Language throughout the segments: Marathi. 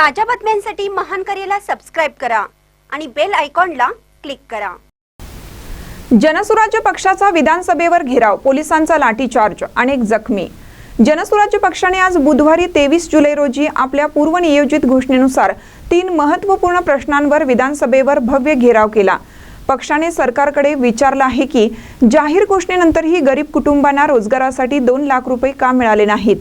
ताज्या बातम्यांसाठी महान करेला सबस्क्राईब करा आणि बेल आयकॉनला क्लिक करा. जनसुराज्य पक्षाचा विधानसभेवर घेराव पोलिसांचा लाठीचार्ज अनेक जखमी. जनसुराज्य पक्षाने आज बुधवारी तेवीस जुलै रोजी आपल्या पूर्वनियोजित घोषणेनुसार तीन महत्त्वपूर्ण प्रश्नांवर विधानसभेवर भव्य घेराव केला. पक्षाने सरकारकडे विचारलं आहे की जाहीर घोषणेनंतरही गरीब कुटुंबांना रोजगारासाठी दोन लाख रुपये का मिळाले नाहीत?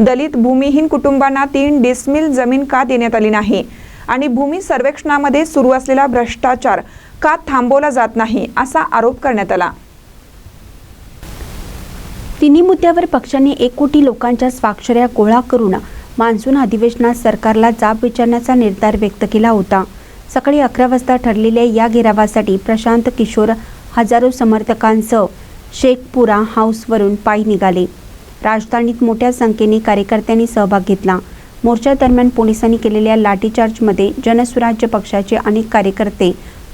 दलित भूमिहीन कुटुंबांना तीन डिसमिल जमीन का देण्यात आली नाही? आणि भूमी सर्वेक्षणामध्ये सुरू असलेला भ्रष्टाचार का थांबवला जात नाही असा आरोप करण्यात आला. तिन्ही मुद्द्यावर पक्षाने एक कोटी लोकांच्या स्वाक्षऱ्या गोळा करून मान्सून अधिवेशनात सरकारला जाब विचारण्याचा निर्धार व्यक्त केला होता. सकाळी अकरा वाजता ठरलेल्या या घेरावासाठी प्रशांत किशोर हजारो समर्थकांसह शेखपुरा हाऊसवरून पायी निघाले. राजधानीत मोठ्या संख्येने कार्यकर्त्यांनी सहभाग घेतला. मोर्चा दरम्यान पोलिसांनी केलेल्या लाठीचार्जमध्ये जनसुराज्य पक्षाचे अनेक कार्यकर्ते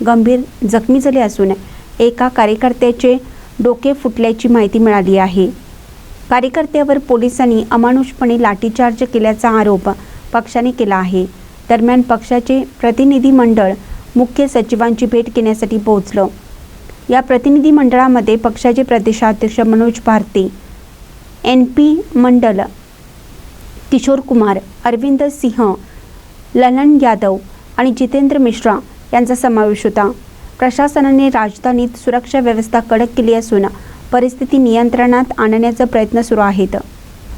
गंभीर जखमी झाले असून एका कार्यकर्त्याचे डोके फुटल्याची माहिती मिळाली आहे. कार्यकर्त्यावर पोलिसांनी अमानुषपणे लाठीचार्ज केल्याचा आरोप पक्षाने केला आहे. दरम्यान पक्षाचे प्रतिनिधी मंडळ मुख्य सचिवांची भेट घेण्यासाठी पोहोचलं. या प्रतिनिधी मंडळामध्ये पक्षाचे प्रदेशाध्यक्ष मनोज भारती एन पी मंडल किशोर कुमार अरविंद सिंह ललन यादव आणि जितेंद्र मिश्रा यांचा समावेश होता. प्रशासनाने राजधानीत सुरक्षा व्यवस्था कडक केली असून परिस्थिती नियंत्रणात आणण्याचा प्रयत्न सुरू आहेत.